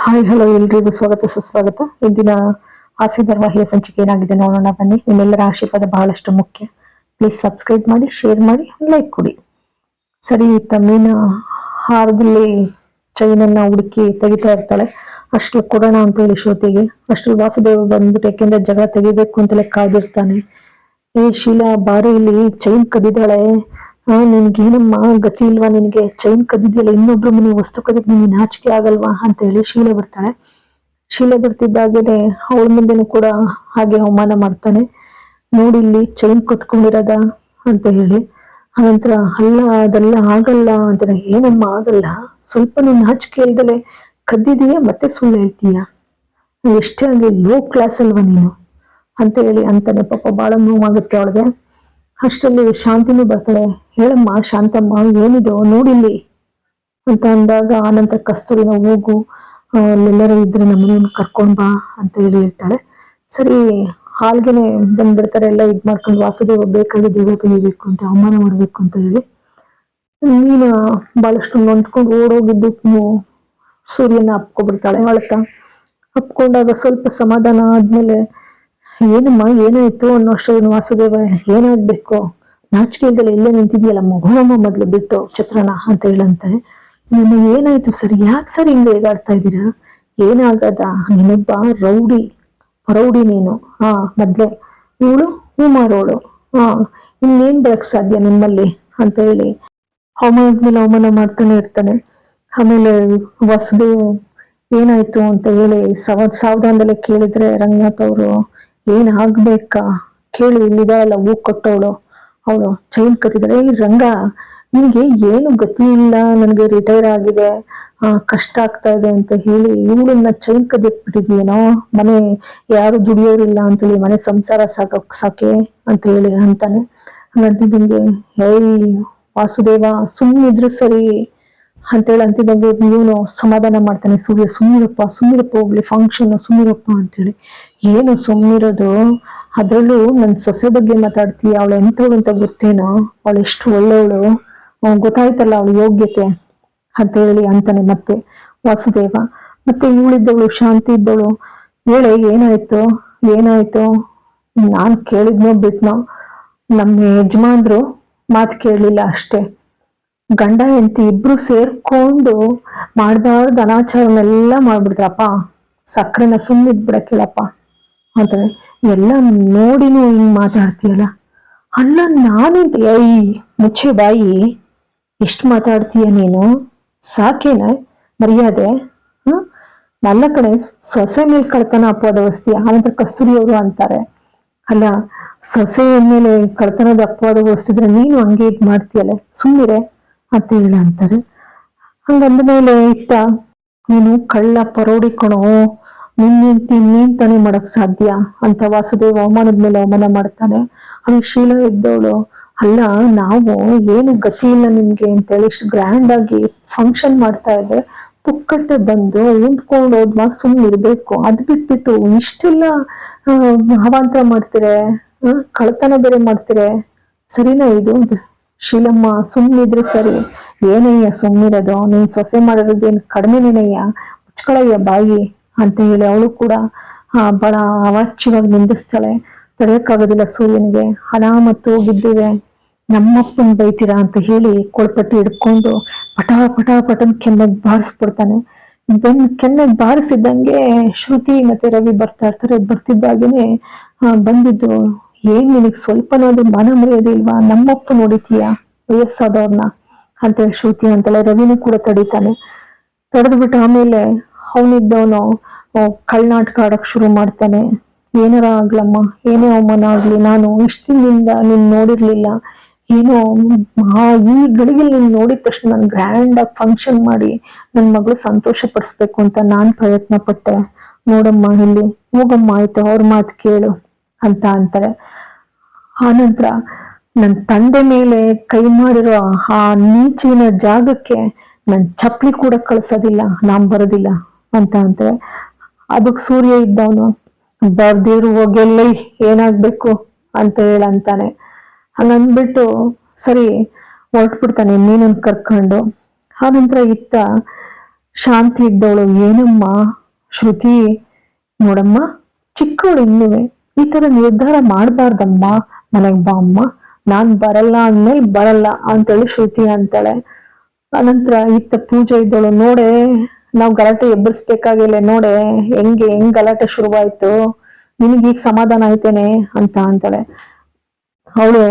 Hi hello ಎಲ್ರಿಗೂ ಸ್ವಾಗತ, ಸುಸ್ವಾಗತ. ಇಂದಿನ ಹಾಸ್ಯ ಧಾರಾವಾಹಿಯ ಸಂಚಿಕೆ ಏನಾಗಿದೆ ನೋಡೋಣ, ಬನ್ನಿ. ನಿಮ್ಮೆಲ್ಲರ ಆಶೀರ್ವಾದ ಬಹಳಷ್ಟು ಮುಖ್ಯ. ಪ್ಲೀಸ್ ಸಬ್ಸ್ಕ್ರೈಬ್ ಮಾಡಿ ಶೇರ್ ಮಾಡಿ ಲೈಕ್ ಕೊಡಿ. ಸರಿ, ತಮ್ಮೀನ ಹಾರದಲ್ಲಿ ಚೈನನ್ನ ಹುಡುಕಿ ತೆಗಿತಾ ಇರ್ತಾಳೆ. ಅಷ್ಟು ಕೊಡೋಣ ಅಂತ ಹೇಳಿ ಶ್ರುತಿಗೆ. ಅಷ್ಟು ವಾಸುದೇವ ಬಂದ್ಬಿಟ್ಟು, ಯಾಕೆಂದ್ರೆ ಜಗಳ ತೆಗಿಬೇಕು ಅಂತಲೇ ಕಾದಿರ್ತಾನೆ ಏ ಶೀಲಾ ಬಾರಿ ಇಲ್ಲಿ ಚೈನ್ ಕದಿದಾಳೆ ನಿನ್ಗೇನಮ್ಮ ಗತಿ ಇಲ್ವಾ? ನಿನಗೆ ಚೈನ್ ಕದ್ದಿದ್ಯಲ್ಲ, ಇನ್ನೊಬ್ರು ಮನೆ ವಸ್ತು ಕದಿದ್ ನಿನ್ಗೆ ನಾಚಿಕೆ ಆಗಲ್ವಾ ಅಂತ ಹೇಳಿ ಶೀಲೆ ಬರ್ತಾಳೆ. ಶೀಲೆ ಬರ್ತಿದ್ದಾಗಲೇ ಅವಳ ಮುಂದೆನೂ ಕೂಡ ಹಾಗೆ ಅವಮಾನ ಮಾಡ್ತಾನೆ. ನೋಡಿ ಇಲ್ಲಿ ಚೈನ್ ಕತ್ಕೊಂಡಿರೋದ ಅಂತ ಹೇಳಿ. ಅನಂತರ ಅಲ್ಲ, ಅದೆಲ್ಲ ಆಗಲ್ಲ ಅಂತ ಏನಮ್ಮ ಆಗಲ್ಲ ಸ್ವಲ್ಪ ನೀನು ನಾಚಿಕೆ ಇಲ್ದಲೆ ಕದ್ದಿದೀಯ ಮತ್ತೆ ಸುಳ್ಳು ಹೇಳ್ತೀಯ? ಎಷ್ಟೇ ಆಗಲಿ, ಲೋ ಕ್ಲಾಸ್ ಅಲ್ವಾ ನೀನು? ಅಂತ ಹೇಳಿ ಅಂತಾನೆ. ಪಾಪ ಬಹಳ ನೋವಾಗುತ್ತೆ ಅವಳಿಗೆ. ಅಷ್ಟರಲ್ಲಿ ಶಾಂತಿನೂ ಬರ್ತಾಳೆ ಹೇಳಮ್ಮ, ಶಾಂತಮ್ಮ, ಏನಿದು ನೋಡಿಲ್ಲಿ? ಅಂತ ಅಂದಾಗ ಆನಂತರ ಕಸ್ತೂರಿನ ಹೋಗು ಅಲ್ಲೆಲ್ಲರೂ ಇದ್ರೆ ನಮ್ಮನ್ನ ಕರ್ಕೊಂಡ್ ಬಾ ಅಂತ ಹೇಳಿ ಹೇಳ್ತಾಳೆ. ಸರಿ, ಹಾಲ್ಗೆನೆ ಬಂದ್ಬಿಡ್ತಾರೆ, ಎಲ್ಲ ಇದ್ ಮಾಡ್ಕೊಂಡು ವಾಸುದೇವ ಬೇಕಾದ್ರೆ ಜಗಳ ತೆಗಿಬೇಕು ಅಂತ, ಅವಮಾನ ಮಾಡ್ಬೇಕು ಅಂತ ಹೇಳಿ. ನೀನು ಬಹಳಷ್ಟು ನೊಂದ್ಕೊಂಡು ಓಡೋಗಿದ್ದು ಸೂರ್ಯನ ಅಪ್ಕೊಬಿಡ್ತಾಳೆ. ಅಳ್ತಾ ಅಪ್ಕೊಂಡಾಗ ಸ್ವಲ್ಪ ಸಮಾಧಾನ ಆದ್ಮೇಲೆ ಏನಮ್ಮ, ಏನಾಯ್ತು ಅನ್ನೋ ಅಷ್ಟೊಂದು ವಾಸುದೇವ, ಏನಾಗ್ಬೇಕು? ನಾಚಿಕೆ ಎಲ್ಲೇ ನಿಂತಿದ್ಯಲ್ಲ ಮಗುನಮ್ಮ ಮೊದ್ಲು ಬಿಟ್ಟು ಚಿತ್ರಣ ಅಂತ ಹೇಳಂತೆ. ನಾನು ಏನಾಯ್ತು ಸರ್? ಯಾಕೆ ಸರ್ ಹಿಂಗೆ ಹೇಗಾಡ್ತಾ ಇದ್ದೀರಾ? ಏನಾಗದ? ನೀನೊಬ್ಬ ರೌಡಿ ರೌಡಿ ನೀನು. ಹಾ, ಮೊದ್ಲೇ. ಇವಳು ಹೂ ಮಾರೋಳು ಹಾ, ಇನ್ನೇನ್ ಬರಕ್ ಸಾಧ್ಯ ನಿಮ್ಮಲ್ಲಿ? ಅಂತ ಹೇಳಿ ಅವಮಾನದ ಮೇಲೆ ಅವಮಾನ ಮಾಡ್ತಾನೆ ಇರ್ತಾನೆ. ಆಮೇಲೆ ವಸುದೇವ್, ಏನಾಯ್ತು ಅಂತ ಹೇಳಿ ಸಾವ, ಸಾವಧಾನದಲ್ಲೇ ಕೇಳಿದ್ರೆ ರಂಗನಾಥ್ ಅವರು ಏನ್ ಆಗ್ಬೇಕಾ ಕೇಳಿ ಇಲ್ಲಿದಾಳಲ್ಲ ಹೂ ಕೊಟ್ಟವಳು ಅವಳು ಚೈನ್ ಕತ್ತಿದ್ರೆ ಈ ರಂಗ ನಿಮಗೆ ಏನು ಗತಿ ಇಲ್ಲ? ನನಗೆ ರಿಟೈರ್ ಆಗಿದೆ. ಕಷ್ಟ ಆಗ್ತಾ ಇದೆ ಅಂತ ಹೇಳಿ ಇವಳನ್ನ ಚೈನ್ ಕದಿಕ್ಬಿಟ್ಟಿದ್ಯೇನೋ ಮನೆ ಯಾರು ದುಡಿಯೋರಿಲ್ಲ ಅಂತೇಳಿ ಮನೆ ಸಂಸಾರ ಸಾಕಕ್ ಸಾಕೆ ಅಂತ ಹೇಳಿ ಅಂತಾನೆ. ಹಂಗಂತಿದ್ದಂಗೆ ಹೇಯ್ ವಾಸುದೇವ ಸುಮ್ಮನಿದ್ರು ಸರಿ. ಅಂತೇಳಿ ಅಂತಿದ್ದಂಗೆ ಇವನು ಸಮಾಧಾನ ಮಾಡ್ತಾನೆ. ಸೂರ್ಯ ಸುಮ್ಮನಿರಪ್ಪ ಸುಮ್ಮನಿರಪ್ಪ ಹೋಗ್ಲಿ ಫಂಕ್ಷನ್ ಸುಮ್ಮನಿರಪ್ಪ ಅಂತೇಳಿ. ಏನು ಸುಮ್ಮನಿರೋದು ಅದರಲ್ಲೂ ನನ್ನ ಸೊಸೆ ಬಗ್ಗೆ ಮಾತಾಡ್ತೀಯ? ಅವಳು ಎಂಥವಳು ಅಂತ ಗೊತ್ತೇನೋ? ಅವಳು ಎಷ್ಟು ಒಳ್ಳೆಯವಳು? ಗೊತ್ತಾಯ್ತಲ್ಲ ಅವಳ ಯೋಗ್ಯತೆ ಅಂತ ಹೇಳಿ ಅಂತಾನೆ ಮತ್ತೆ ವಾಸುದೇವ. ಮತ್ತೆ ಇವಳಿದ್ದವಳು, ಶಾಂತಿ ಇದ್ದವಳು. ಹೇಳೆ, ಏನಾಯ್ತು? ಏನಾಯ್ತು? ನಾನು ಕೇಳಿದ್ನೋ ಬಿಟ್ನೋ? ನಮ್ಮ ಯಜಮಾನ್ರು ಮಾತು ಕೇಳಲಿಲ್ಲ ಅಷ್ಟೇ. ಗಂಡ ಹೆಂಡತಿ ಇಬ್ರು ಸೇರ್ಕೊಂಡು ಮಾಡ್ಬಾರ್ದು ಅನಾಚಾರನೆಲ್ಲ ಮಾಡ್ಬಿಡ್ತಾರಪ್ಪ ಸಕ್ಕರೆನ ಬಿಡಕ್ಕೆ ಹೇಳಪ್ಪ ಅಂತಾನೆ, ಎಲ್ಲ ನೋಡಿನೂ ಹಿಂಗ್ ಮಾತಾಡ್ತೀಯಲ್ಲ? ಅಲ್ಲ ನಾನು ಏಯ್, ಮುಚ್ಚೆ ಬಾಯಿ. ಎಷ್ಟು ಮಾತಾಡ್ತೀಯ ನೀನು? ಸಾಕೇನ? ಮರ್ಯಾದೆ? ಹ್ಮ್ ನನ್ನ ಕಡೆ ಸೊಸೆ ಮೇಲೆ ಕಳ್ತನ ವಸ್ತಿ, ಆನಂತರ ಕಸ್ತೂರಿ ಅವರು ಅಂತಾರೆ. ಅಲ್ಲ, ಸೊಸೆ ಮೇಲೆ ಕಳ್ತನದ ಅಪ್ಪದ ವಸ್ತಿದ್ರೆ ನೀನು ಹಂಗೆ ಇದ್ ಮಾಡ್ತೀಯಲ್ಲ? ಸುಮ್ಮನಿರೆ ಅಂತ ಹೇಳ ಅಂತಾರೆ. ಹಂಗಂದ ಮೇಲೆ ಇತ್ತ, ನೀನು ಕಳ್ಳ ಪರೋಡಿ ಕಣೋ, ನಿನ್ ನಿಂತಿ ನೀನ್ ತಾನೇ ಮಾಡಕ್ ಸಾಧ್ಯ ಅಂತ ವಾಸುದೇವ ಅವಮಾನದ ಮೇಲೆ ಅವಮಾನ ಮಾಡ್ತಾನೆ. ಅವ್ನಿಗೆ ಶೀಲ ಇದ್ದವಳು, ಅಲ್ಲ, ನಾವು ಏನು ಗತಿ ಇಲ್ಲ ನಿಮ್ಗೆ ಅಂತೇಳಿ ಇಷ್ಟು ಗ್ರ್ಯಾಂಡ್ ಆಗಿ ಫಂಕ್ಷನ್ ಮಾಡ್ತಾ ಇದ್ರೆ ಪುಕ್ಕಟ್ಟೆ ಬಂದು ಉಂಟ್ಕೊಂಡು ಹೋದ್ಮ ಸುಮ್ಮನೆ ಇರ್ಬೇಕು. ಅದ್ ಬಿಟ್ಬಿಟ್ಟು ಇಷ್ಟೆಲ್ಲ ಅವಾಂತರ ಮಾಡ್ತೀರೆ ಕಳ್ತನ ಬೇರೆ ಮಾಡ್ತೀರೆ? ಸರಿನಾ ಇದು? ಶೀಲಮ್ಮ ಸುಮ್ಮನಿದ್ರೆ ಸರಿ. ಏನಯ್ಯ ಸುಮ್ಮನಿರೋದು ನೀನ್ ಸೊಸೆ ಮಾಡಿರೋದೇನು ಕಡಿಮೆನೇನಯ್ಯ ಮುಚ್ಕೊಳಯ್ಯ ಬಾಯಿ ಅಂತ ಹೇಳಿ ಅವಳು ಕೂಡ ಬಹಳ ಅವಾಚ್ಯವಾಗಿ ನಿಂದಿಸ್ತಾಳೆ. ತಡೆಯೋಕ್ಕಾಗೋದಿಲ್ಲ ಸೂರ್ಯನಿಗೆ. ಹಣ ಮತ್ತು ಬಿದ್ದಿವೆ ನಮ್ಮಪ್ಪನ್ ಬೈತೀರಾ ಅಂತ ಹೇಳಿ ಕೊಳ್ಪಟ್ಟು ಹಿಡ್ಕೊಂಡು ಪಟ ಪಟ ಪಟನ್ ಕೆನ್ನೆಗ್ ಬಾರಿಸ್ಬಿಡ್ತಾನೆ. ಬೆನ್ ಕೆನ್ನೆಗ್ ಬಾರಿಸಿದ್ದಂಗೆ ಶ್ರುತಿ ಮತ್ತೆ ರವಿ ಬರ್ತಾ ಇರ್ತಾರೆ. ಬರ್ತಿದ್ದಾಗೇನೆ ಬಂದಿದ್ದು ಏನ್ ನಿನಗ್ ಸ್ವಲ್ಪನಾದ್ರು ಮನ ಮರ್ಯಾದೆ ಇಲ್ವಾ? ನಮ್ಮಪ್ಪ ನೋಡಿತೀಯ ವಯಸ್ಸಾದವ್ರನ್ನ ಅಂತೇಳಿ ಶ್ರುತಿ ಅಂತಲ್ಲ ರವಿನೂ ಕೂಡ ತಡಿತಾನೆ. ತಡೆದ್ಬಿಟ್ಟು ಆಮೇಲೆ ಅವನಿದ್ದವನು ಕಳ್ನಾಟಕ ಆಡಕ್ ಶುರು ಮಾಡ್ತಾನೆ. ಏನಾರ ಆಗ್ಲಮ್ಮ? ಏನೇ ಅವಮಾನ ಆಗ್ಲಿ, ನಾನು ಇಷ್ಟಿನಿಂದ ನಿನ್ ನೋಡಿರ್ಲಿಲ್ಲ. ಏನೋ ಆ ಈ ಗಳಿಗೆ ನೀನ್ ನೋಡಿದ ತಕ್ಷಣ ನಾನು ಗ್ರ್ಯಾಂಡ್ ಆಗಿ ಫಂಕ್ಷನ್ ಮಾಡಿ ನನ್ ಮಗಳು ಸಂತೋಷ ಪಡಿಸ್ಬೇಕು ಅಂತ ನಾನ್ ಪ್ರಯತ್ನ ಪಟ್ಟೆ. ನೋಡಮ್ಮ, ಇಲ್ಲಿ ಹೋಗಮ್ಮ, ಆಯ್ತು, ಅವ್ರ ಮಾತು ಕೇಳು. ಅಂತ ಅಂತಾರೆ. ಆನಂತರ ನನ್ನ ತಂದೆ ಮೇಲೆ ಕೈ ಮಾಡಿರೋ ಆ ನೀಚಿನ ಜಾಗಕ್ಕೆ ನನ್ನ ಚಪ್ಪಲಿ ಕೂಡ ಕಳಿಸೋದಿಲ್ಲ, ನಾನು ಬರೋದಿಲ್ಲ ಅಂತ ಅಂತಾರೆ. ಅದಕ್ಕೆ ಸೂರ್ಯ ಇದ್ದವನು, ಬರ್ದಿರು ಹೋಗೆಲ್ಲಿ ಏನಾಗ್ಬೇಕು ಅಂತ ಹೇಳಂತಾನೆ ಹಂಗಂದ್ಬಿಟ್ಟು ಸರಿ, ಹೊರಟ್ಬಿಡ್ತಾನೆ ನೀನನ್ನು ಕರ್ಕೊಂಡು. ಆನಂತರ ಇತ್ತ ಶಾಂತಿ ಇದ್ದವಳು, ಏನಮ್ಮ ಶ್ರುತಿ, ನೋಡಮ್ಮ, ಚಿಕ್ಕವಳು ಇನ್ನುವೆ ಈ ತರ ನಿರ್ಧಾರ ಮಾಡಬಾರ್ದಮ್ಮ. ಮನೆಗ್ ಬಾ ಅಮ್ಮ. ನಾನ್ ಬರಲ್ಲ ಅಂದ್ಮೇಲೆ ಬರಲ್ಲ ಅಂತೇಳಿ ಶ್ರುತಿ ಅಂತಾಳೆ. ಅನಂತರ ಇತ್ತ ಪೂಜೆ ಇದ್ದಳು, ನೋಡೆ, ನಾವ್ ಗಲಾಟೆ ಎಬ್ಬರಿಸ್ಬೇಕಾಗಿಲ್ಲ ನೋಡೆ, ಹೆಂಗೆ, ಹೆಂಗ್ ಗಲಾಟೆ ಶುರುವಾಯ್ತು? ನಿನಗೀಗ ಸಮಾಧಾನ ಆಯ್ತೇನೆ ಅಂತ ಅಂತಾಳೆ. ಅವಳು,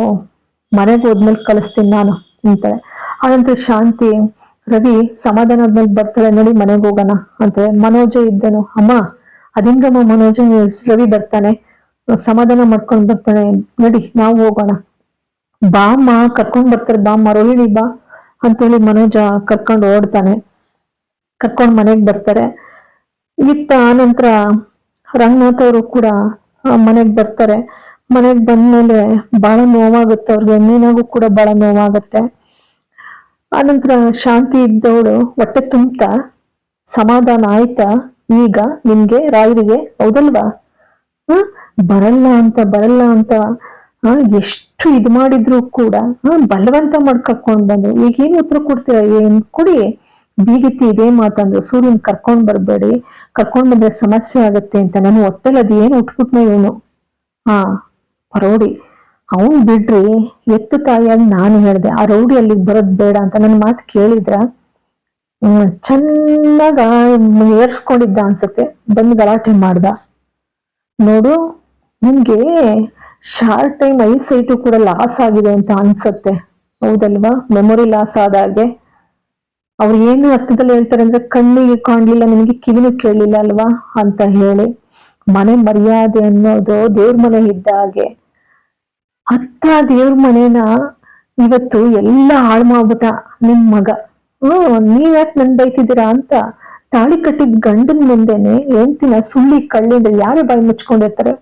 ಮನೆಗೆ ಹೋದ್ಮೇಲೆ ಕಳಿಸ್ತೀನಿ ನಾನು ಅಂತಾಳೆ. ಆನಂತರ ಶಾಂತಿ, ರವಿ ಸಮಾಧಾನ ಆದ್ಮೇಲೆ ಬರ್ತಾಳೆ, ನೋಡಿ ಮನೆಗೆ ಹೋಗೋಣ ಅಂತಾಳೆ. ಮನೋಜ ಇದ್ದನು. ಅಮ್ಮ ಅದಿಂಗಮ್ಮ ಮನೋಜ, ರವಿ ಬರ್ತಾನೆ. ಸಮಾಧಾನ ಮಾಡ್ಕೊಂಡು ಬರ್ತಾನೆ ನಡಿ, ನಾವು ಹೋಗೋಣ. ಬಾಮ್ಮ ಕರ್ಕೊಂಡ್ ಬರ್ತಾರೆ. ಬಾಮ್ಮ ರೋಹಿಣಿ ಬಾ ಅಂತೇಳಿ ಮನೋಜ ಕರ್ಕೊಂಡು ಓಡ್ತಾನೆ. ಕರ್ಕೊಂಡು ಮನೆಗೆ ಬರ್ತಾರೆ. ಇತ್ತ ಆನಂತರ ರಂಗನಾಥ್ ಅವರು ಕೂಡ ಮನೆಗೆ ಬರ್ತಾರೆ. ಮನೆಗೆ ಬಂದ್ಮೇಲೆ ಬಹಳ ನೋವಾಗುತ್ತೆ. ಅವ್ರಿಗೆ ಮೀನಾಗೂ ಕೂಡ ಬಹಳ ನೋವಾಗುತ್ತೆ. ಆನಂತರ ಶಾಂತಿ ಇದ್ದವಳು ಹೊಟ್ಟೆ ತುಂಬ್ತಾ, ಸಮಾಧಾನ ಆಯ್ತಾ? ಈಗ ನಿಮ್ಗೆ, ರಾಯರಿಗೆ, ಹೌದಲ್ವಾ? ಬರಲ್ಲ ಅಂತ ಬರಲ್ಲ ಅಂತ. ಎಷ್ಟು ಇದು ಮಾಡಿದ್ರು ಕೂಡ ಬಲವಂತ ಮಾಡಿ ಕರ್ಕೊಂಡ್ ಬಂದ್ರು. ಈಗ ಏನ್ ಉತ್ತರ ಕೊಡ್ತೀರ? ಏನ್ ಕೊಡಿ? ಬೀಗಿತಿ ಇದೇ ಮಾತಂದ್ರು. ಸೂರ್ಯನ್ ಕರ್ಕೊಂಡ್ ಬರ್ಬೇಡಿ. ಕರ್ಕೊಂಡ್ ಬಂದ್ರೆ ಸಮಸ್ಯೆ ಆಗತ್ತೆ ಅಂತ. ನಾನು ಹೊಟ್ಟೆಲ್ ಅದ್ ಏನ್ ಉಟ್ಬಿಟ್ನ ಏನು. ಹಾ, ಪರೋಡಿ. ಅವನ್ ಬಿಡ್ರಿ. ಎತ್ತು ತಾಯಿಯಾಗಿ ನಾನು ಹೇಳ್ದೆ. ಆ ರೌಡಿ ಅಲ್ಲಿಗೆ ಬರೋದ್ ಬೇಡ ಅಂತ ನನ್ನ ಮಾತು ಕೇಳಿದ್ರ ಚೆನ್ನಾಗ ಏರ್ಸ್ಕೊಂಡಿದ್ದ ಅನ್ಸುತ್ತೆ. ಬಂದ್ ಗಲಾಟೆ ಮಾಡ್ದ. ನೋಡು ನಿನ್ಗೆ ಶಾರ್ಟ್ ಟೈಮ್ ಐ ಸೈಟು ಕೂಡ ಲಾಸ್ ಆಗಿದೆ ಅಂತ ಅನ್ಸತ್ತೆ. ಹೌದಲ್ವಾ? ಮೆಮೊರಿ ಲಾಸ್ ಆದಾಗೆ ಅವ್ರು ಏನು ಅರ್ಥದಲ್ಲಿ ಹೇಳ್ತಾರೆ ಅಂದ್ರೆ ಕಣ್ಣಿಗೆ ಕಾಣ್ಲಿಲ್ಲ, ನಿಮಗೆ ಕಿವಿನೂ ಕೇಳಲಿಲ್ಲ ಅಲ್ವಾ ಅಂತ ಹೇಳಿ. ಮನೆ ಮರ್ಯಾದೆ ಅನ್ನೋದು ದೇವ್ರ ಮನೆ ಇದ್ದ ಹಾಗೆ. ಹತ್ತ ದೇವ್ರ ಮನೇನ ಇವತ್ತು ಎಲ್ಲ ಹಾಳು ಮಾಡ್ಬಿಟ್ಟ ನಿಮ್ ಮಗ. ಹ್ಮ್ ನೀವ್ ಯಾಕೆ ನನ್ ಬೈತಿದ್ದೀರಾ ಅಂತ ತಾಳಿ ಕಟ್ಟಿದ ಗಂಡನ ಮುಂದೆನೆ ಹೆಂಡ್ತಿನ ಸುಳ್ಳಿ ಕಳ್ಳಿಂದ ಯಾರೇ ಬಾಯಿ ಮುಚ್ಕೊಂಡಿರ್ತಾರೆ.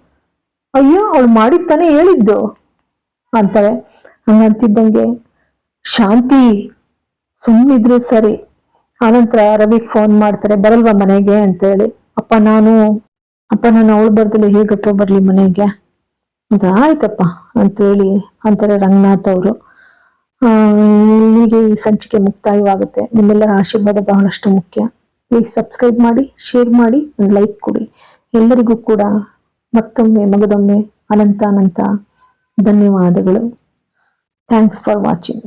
ಅಯ್ಯೋ, ಅವಳು ಮಾಡಿದ್ದಾನೆ ಹೇಳಿದ್ದು? ಅಂತಾರೆ. ಹಂಗಂತಿದ್ದಂಗೆ, ಶಾಂತಿ ಸುಮ್ಮಿದ್ರು ಸರಿ. ಆನಂತರ ರವಿಗೆ ಫೋನ್ ಮಾಡ್ತಾರೆ, ಬರಲ್ವಾ ಮನೆಗೆ? ಅಂತ ಹೇಳಿ ಅಪ್ಪ, ನಾನು ಅಪ್ಪ ನಾನು ಅವಳು ಬರ್ದಲ್ಲಿ ಹೇಗಪ್ಪ ಬರ್ಲಿ ಮನೆಗೆ? ಅಂತ ಆಯ್ತಪ್ಪ, ಅಂತೇಳಿ ಅಂತಾರೆ ರಂಗನಾಥ್ ಅವರು. ಇಲ್ಲಿಗೆ ಈ ಸಂಚಿಕೆ ಮುಕ್ತಾಯವಾಗುತ್ತೆ. ನಿಮ್ಮೆಲ್ಲರ ಆಶೀರ್ವಾದ ಬಹಳಷ್ಟು ಮುಖ್ಯ. ಪ್ಲೀಸ್ ಸಬ್ಸ್ಕ್ರೈಬ್ ಮಾಡಿ ಶೇರ್ ಮಾಡಿ ಒಂದು ಲೈಕ್ ಕೊಡಿ. ಎಲ್ಲರಿಗೂ ಕೂಡ ಮತ್ತೊಮ್ಮೆ, ಮಗದೊಮ್ಮೆ ಅನಂತ ಅನಂತ ಧನ್ಯವಾದಗಳು. Thanks for watching